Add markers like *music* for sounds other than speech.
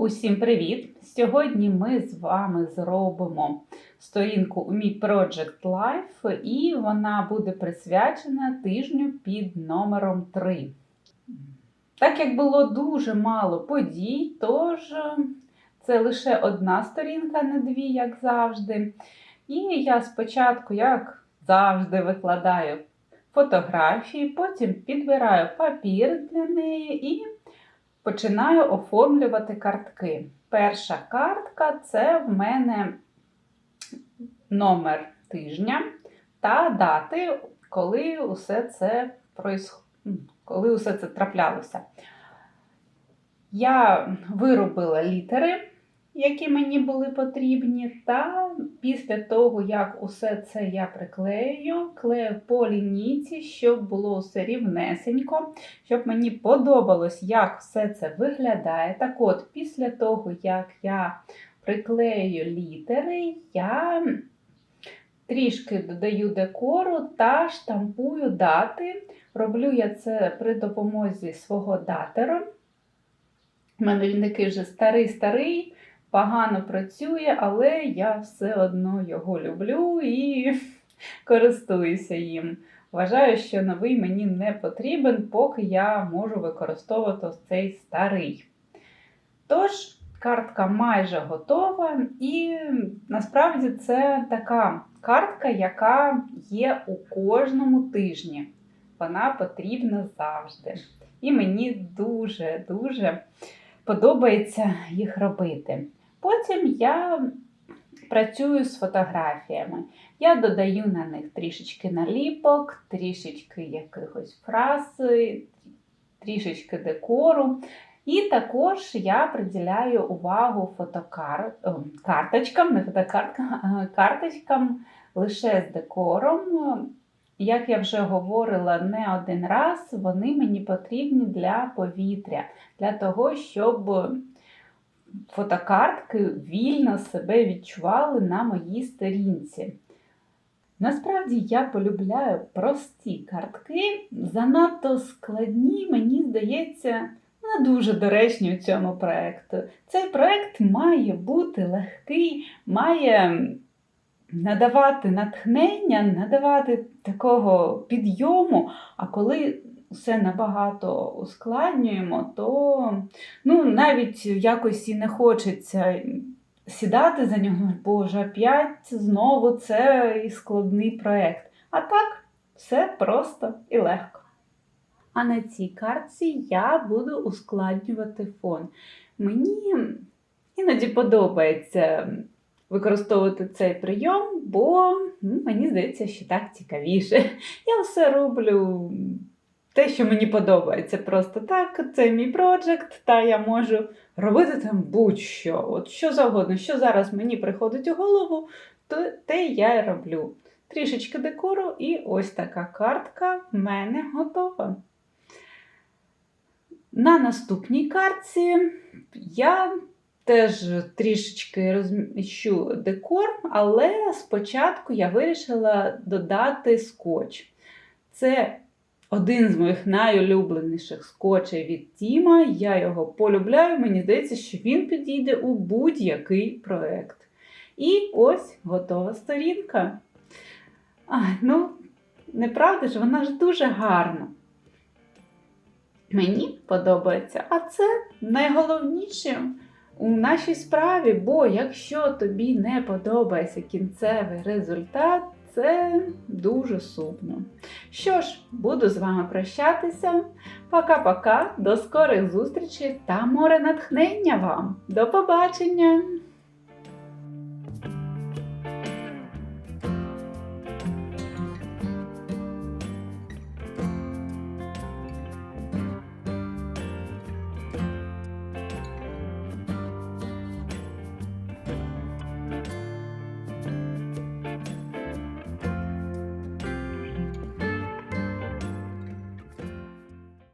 Усім привіт! Сьогодні ми з вами зробимо сторінку у мій Project Life, і вона буде присвячена тижню під номером 3. Так як було дуже мало подій, тож е, це лише одна сторінка, не дві, як завжди. І я спочатку, як завжди, викладаю фотографії, потім підбираю папір для неї і починаю оформлювати картки. Перша картка це в мене номер тижня та дати, коли усе це происх... коли усе це траплялося. Я виробила літери, які мені були потрібні, та після того, як усе це я приклею, клею по лінійці, щоб було все рівнесенько, щоб мені подобалось, як все це виглядає. Так от, після того, як я приклею літери, я трішки додаю декору та штампую дати. Роблю я це при допомозі свого датера. У мене він такий вже старий-старий, погано працює, але я все одно його люблю і *laughs* користуюся їм. Вважаю, що новий мені не потрібен, поки я можу використовувати цей старий. Тож, картка майже готова, і насправді це така картка, яка є у кожному тижні. Вона потрібна завжди. І мені дуже-дуже подобається їх робити. Потім я працюю з фотографіями. Я додаю на них трішечки наліпок, трішечки якихось фраз, трішечки декору. І також я приділяю увагу фотокар... карточкам, не фотокарткам, а карточкам лише з декором. Як я вже говорила не один раз, вони мені потрібні для повітря, для того, щоб фотокартки вільно себе відчували на моїй сторінці. Насправді я полюбляю прості картки, занадто складні, мені здається, не дуже доречні у цьому проєкту. Цей проєкт має бути легкий, має надавати натхнення, надавати такого підйому, а коли все набагато ускладнюємо, то ну, навіть якось і не хочеться сідати за нього, боже, опять знову цей складний проєкт. А так, все просто і легко. А на цій картці я буду ускладнювати фон. Мені іноді подобається використовувати цей прийом, бо ну, мені здається, що так цікавіше. Я все роблю те, що мені подобається. Просто так, це мій проджект, та я можу робити там будь-що. От що завгодно, що зараз мені приходить у голову, то те я роблю. Трішечки декору, і ось така картка в мене готова. На наступній картці я теж трішечки розміщу декор, але спочатку я вирішила додати скотч. Це один з моїх найулюбленіших скотчей від Тіма. Я його полюбляю, мені здається, що він підійде у будь-який проєкт. І ось готова сторінка. Ай, ну, неправда ж, вона ж дуже гарна. Мені подобається. А це найголовніше у нашій справі, бо якщо тобі не подобається кінцевий результат, це дуже сумно. Що ж, буду з вами прощатися. Пока-пока, до скорих зустрічей та море натхнення вам. До побачення!